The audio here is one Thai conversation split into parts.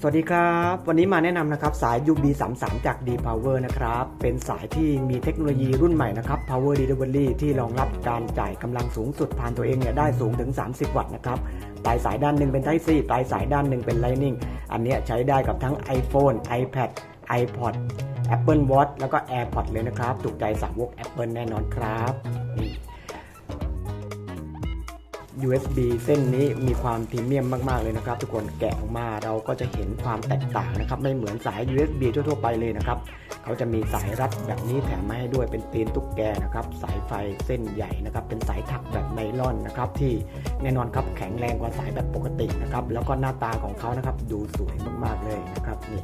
สวัสดีครับ วันนี้มาแนะนำนะครับสาย UB33 จาก D Power นะครับ เป็นสายที่มีเทคโนโลยีรุ่นใหม่นะครับ Power Delivery ที่รองรับการจ่ายกำลังสูงสุดผ่านตัวเองเนี่ยได้สูงถึง 30 วัตต์นะครับปลายสายด้านหนึ่งเป็น Type C ปลายสายด้านหนึ่งเป็น Lightning อันเนี้ยใช้ได้กับทั้ง iPhone iPad iPod Apple Watch แล้วก็ AirPod เลยนะครับ ถูกใจสาวก Apple แน่นอนครับนี่ USB เส้นนี้มีความพรีเมียมมากๆเลยนะครับ ทุกคนแกะออกมาเราก็จะเห็นความแตกต่างนะครับ ไม่เหมือนสาย USB ทั่วๆไปเลยนะครับ เขาจะมีสายรัดแบบนี้แถมมาให้ด้วยเป็นตีนตุ๊กแกนะครับ สายไฟเส้นใหญ่นะครับ เป็นสายถักแบบไนล่อนนะครับที่แน่นอนครับแข็งแรงกว่าสายแบบปกตินะครับ แล้วก็หน้าตาของเขานะครับ ดูสวยมากๆเลยนะครับนี่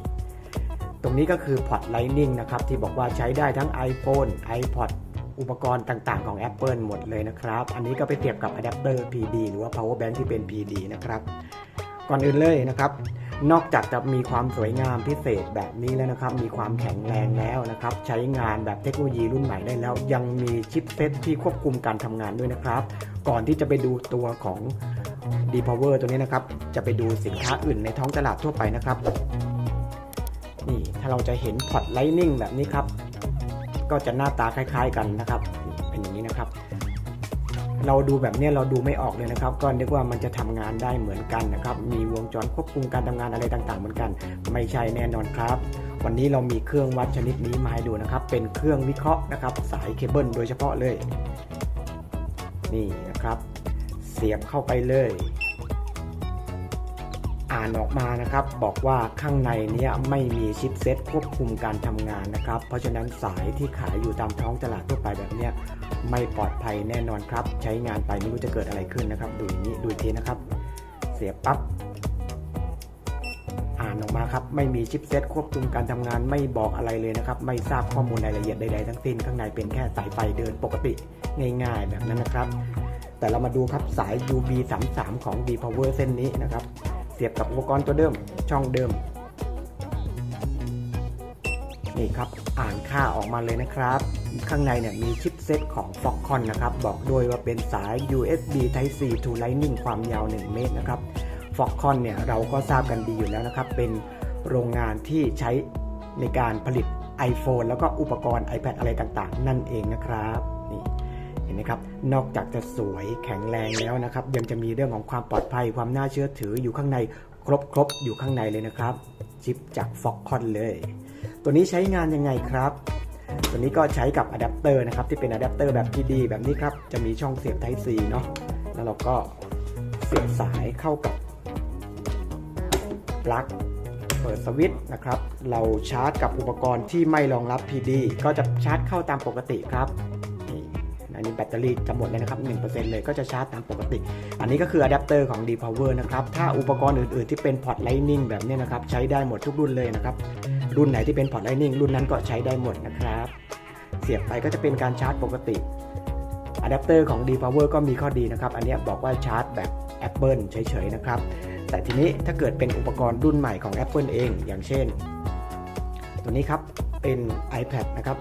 ตรงนี้ก็คือพอร์ต Lightning นะครับที่บอกว่าใช้ได้ทั้ง iPhone iPod อุปกรณ์ต่างๆของ Apple หมดเลยนะครับ อันนี้ก็ไปเทียบกับอะแดปเตอร์ PD หรือว่า power bank ที่เป็น PD นะครับ ก่อนอื่นเลยนะครับ นอกจากจะมีความสวยงามพิเศษแบบนี้แล้วนะครับ มีความแข็งแรงแล้วนะครับ ใช้งานแบบเทคโนโลยีรุ่นใหม่ได้แล้ว ยังมีชิปเซตที่ควบคุมการทำงานด้วยนะครับ ก่อนที่จะไปดูตัวของ D Power ตัวนี้นะครับ จะไปดูสินค้าอื่นในท้องตลาดทั่วไปนะครับ นี่ถ้าเราจะเห็นพอร์ต Lightning แบบนี้ครับ ก็จะหน้าตาคล้ายๆกันนะครับ เป็นอย่างนี้นะครับ เราดูแบบนี้เราดูไม่ออกเลยนะครับ ก็นึกว่ามันจะทำงานได้เหมือนกันนะครับ มีวงจรควบคุมการทำงานอะไรต่างๆ เหมือนกัน ไม่ใช่แน่นอนครับ วันนี้เรามีเครื่องวัดชนิดนี้มาให้ดูนะครับ เป็นเครื่องวิเคราะห์นะครับ สายเคเบิลโดยเฉพาะเลย นี่นะครับ เสียบเข้าไปเลย อ่านออกมานะครับ บอกว่าข้างในเนี้ยไม่มีชิปเซ็ตควบคุมการทำงานนะครับ เพราะฉะนั้นสายที่ขายอยู่ตามท้องตลาดทั่วไปแบบเนี้ยไม่ปลอดภัยแน่นอนครับ ใช้งานไปไม่รู้จะเกิดอะไรขึ้นนะครับ ดูอย่างนี้ดูทีนะครับ เสียบปั๊บอ่านออกมาครับ ไม่มีชิปเซ็ตควบคุมการทำงานไม่บอกอะไรเลยนะครับ ไม่ทราบข้อมูลรายละเอียดใดๆทั้งสิ้น ข้างในเป็นแค่สายไฟเดินปกติง่ายๆแบบนั้นนะครับ แต่เรามาดูครับสาย UB33 ของ D Power เส้นนี้นะครับ เสียบกับอุปกรณ์ตัวเดิมช่องเดิม นี่ครับอ่านค่าออกมาเลยนะครับ ข้างในเนี่ยมีชิปเซตของ Foxconn นะครับ บอกด้วยว่าเป็นสาย USB Type C to Lightning ความยาว 1 เมตรนะครับ Foxconn เนี่ยเราก็ทราบกันดีอยู่แล้วนะครับ เป็นโรงงานที่ใช้ในการผลิต iPhone แล้วก็อุปกรณ์ iPad อะไรต่างๆ นั่นเองนะครับ นี่เห็นไหมครับ นอกจากจะสวยแข็งแรงแล้วนะครับ ยังจะมีเรื่องของความปลอดภัยความน่าเชื่อถืออยู่ข้างในครบครบๆอยู่ข้างในเลยนะครับ ชิปจาก f o x c o n เลย ตัวนี้ใช้งานยังไงครับ ตัวนี้ก็ใช้กับอะแดปเตอร์นะครับที่เป็นอะแดปเตอร์แบบ PD แบบนี้ครับ จะมีช่องเสียบ Type C เนาะแล้วเราก็เสียบสายเข้ากับปลั๊กเปิดสวิตช์นะครับ เราชาร์จกับอุปกรณ์ที่ไม่รองรับ PD ก็จะชาร์จเข้าตามปกติครับ อันนี้แบตเตอรี่จะหมดเลยนะครับ 1%เลยก็จะชาร์จตามปกติ อันนี้ก็คืออะแดปเตอร์ของ D Power นะครับ ถ้าอุปกรณ์อื่น ๆ ที่เป็นพอร์ต Lightning แบบนี้นะครับ ใช้ได้หมดทุกรุ่นเลยนะครับ รุ่นไหนที่เป็นพอร์ต Lightning รุ่นนั้นก็ใช้ได้หมดนะครับ เสียบไปก็จะเป็นการชาร์จปกติอะแดปเตอร์ของ D Power ก็มีข้อดีนะครับ อันนี้บอกว่าชาร์จแบบ Apple เฉย ๆ นะครับ แต่ทีนี้ถ้าเกิดเป็นอุปกรณ์รุ่นใหม่ของ Apple เอง อย่างเช่น ตัวนี้ครับ เป็น iPad นะครับ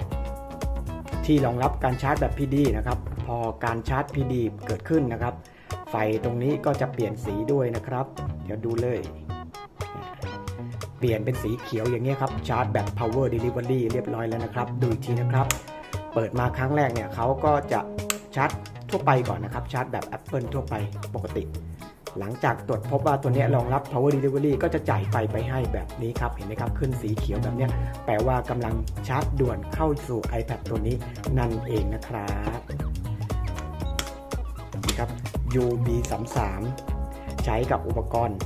ที่รองรับการชาร์จแบบ PD นะครับ พอการชาร์จ PD เกิดขึ้นนะครับ ไฟตรงนี้ก็จะเปลี่ยนสีด้วยนะครับ เดี๋ยวดูเลย เปลี่ยนเป็นสีเขียวอย่างเงี้ยครับ ชาร์จแบบ power delivery เรียบร้อยแล้วนะครับ ดูอีกทีนะครับ เปิดมาครั้งแรกเนี่ยเขาก็จะชาร์จทั่วไปก่อนนะครับ ชาร์จแบบ Apple ทั่วไปปกติ หลังจากตรวจพบว่าตัวนี้รองรับ power delivery ก็จะจ่ายไฟไปให้แบบนี้ครับ เห็นไหมครับ ขึ้นสีเขียวแบบนี้แปลว่ากำลังชาร์จด่วนเข้าสู่ iPad ตัวนี้นั่นเองนะครับครับ UB33 ใช้กับอุปกรณ์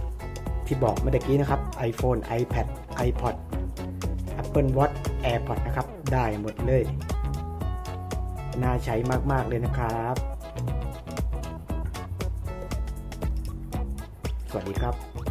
ที่บอกเมื่อกี้นะครับ iPhone iPad iPod Apple Watch AirPod นะครับ ได้หมดเลย น่าใช้มาก ๆ เลยนะครับ สวัสดีครับ